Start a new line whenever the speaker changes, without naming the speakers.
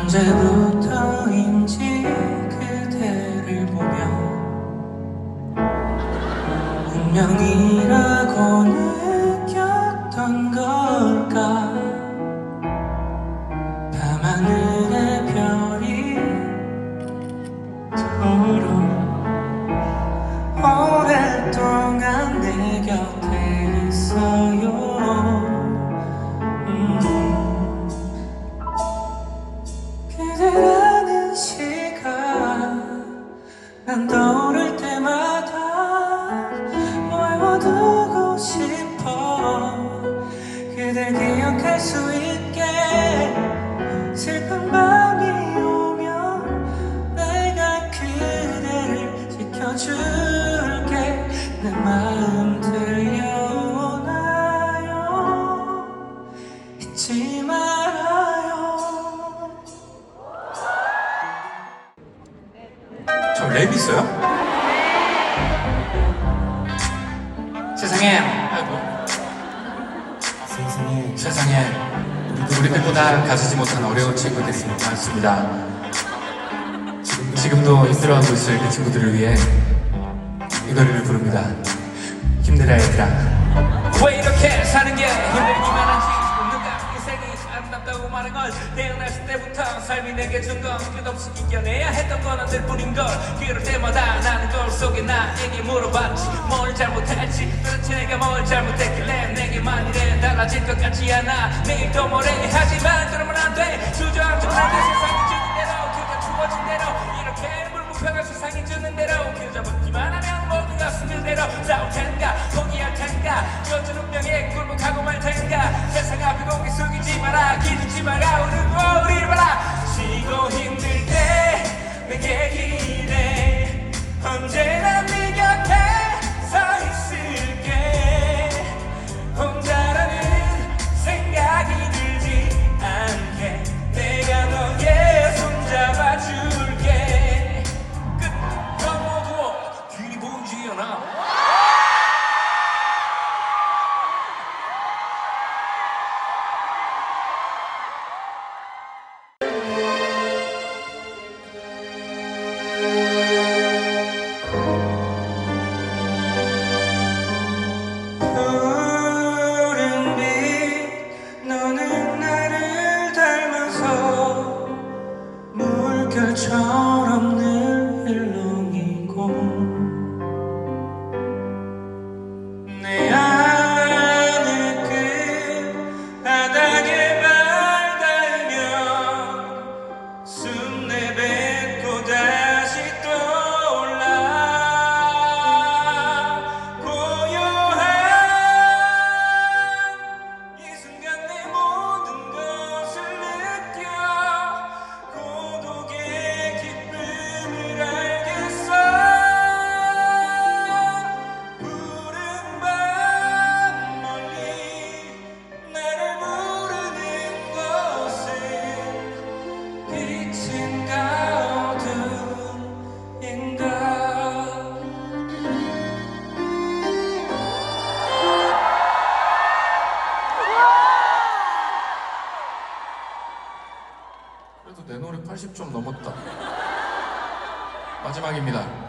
언제부터인지 그대를 보며 운명이라고 느꼈던 걸까 내 마음 들려오나요? 잊지 말아요.
저 랩 있어요? 세상에. 아이고.
세상에.
세상에. 우리 때보다 가지지 못한 어려운 친구들이 많습니다. 지금도 힘들어하고 있을 그 친구들을 위해 이 노래를 부릅니다. 힘내라 얘들아. 왜 이렇게 사는 게 힘들기만 한지? 누가 인생이 아름답다고 말한 걸 태어났을 때부터 삶이 내게 준건 끝없이 이겨내야 했던 건 안될 뿐인 걸 그럴 때마다 나는 거울 속에 나에게 물어봤지. 뭘 잘못했지? 도대체 내가 뭘 잘못했길래 내게만 이래 달라질 것 같지 않아. 내일도 모레 하지만 그러면 안돼. 주저앉으면 안돼 세상 이어진 운명에 굴복하고 말 텐가? 세상 앞에 고개 숙이지 마라. 기죽지 마라. 우르고 우리 봐라 쉬고 힘 그래도 내 노래 80점 넘었다. 마지막입니다